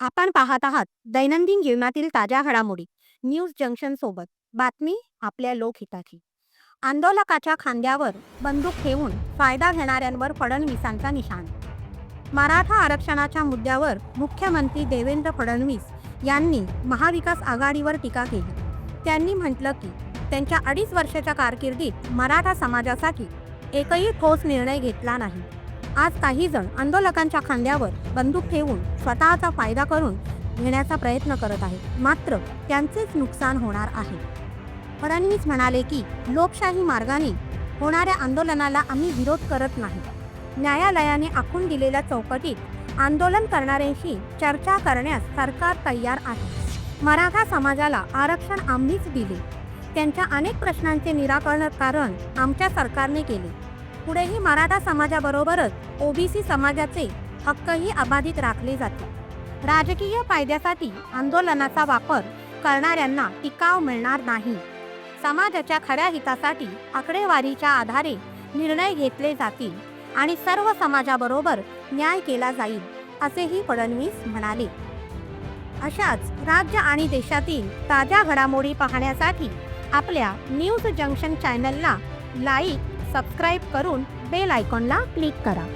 आपण पाहत आहात दैनंदिन जीवनातील ताज्या घडामोडी. न्यूज जंक्शन सोबत बातमी आपल्या लोकहिताची. आंदोलकाच्या खांद्यावर बंदूक ठेवून फायदा घेणाऱ्यांवर फडणवीसांचा निशाण. मराठा आरक्षणाच्या मुद्द्यावर मुख्यमंत्री देवेंद्र फडणवीस यांनी महाविकास आघाडीवर टीका केली. त्यांनी म्हटलं की त्यांच्या अडीच वर्षाच्या कारकिर्दीत मराठा समाजासाठी एकही ठोस निर्णय घेतला नाही. आज काही जण आंदोलकांच्या खांद्यावर बंदूक ठेवून स्वतःचा फायदा करून घेण्याचा प्रयत्न करत आहेत. मात्र त्यांचेच नुकसान होणार आहे. फडणवीस म्हणाले की लोकशाही मार्गाने होणाऱ्या आंदोलनाला आम्ही विरोध करत नाही. न्यायालयाने आखून दिलेल्या चौकटीत आंदोलन करणाऱ्यांशी चर्चा करण्यास सरकार तयार आहे. मराठा समाजाला आरक्षण आम्हीच दिले. त्यांच्या अनेक प्रश्नांचे निराकरण कारण आमच्या सरकारने केले. पुढेही मराठा समाजाबरोबरच ओबीसी समाजाचे हक्कही अबाधित राखले जातील राजकीय फायद्यासाठी आंदोलनाचा वापर करणाऱ्यांना टिकाव मिळणार नाही. समाजाच्या खऱ्या हितासाठी आकडेवारीच्या आधारे निर्णय घेतले जातील आणि सर्व समाजाबरोबर न्याय केला जाईल असेही फडणवीस म्हणाले. अशाच राज्य आणि देशातील ताज्या घडामोडी पाहण्यासाठी आपल्या न्यूज जंक्शन चॅनलला लाईक सबस्क्राईब करून बेल आयकॉनला क्लिक करा.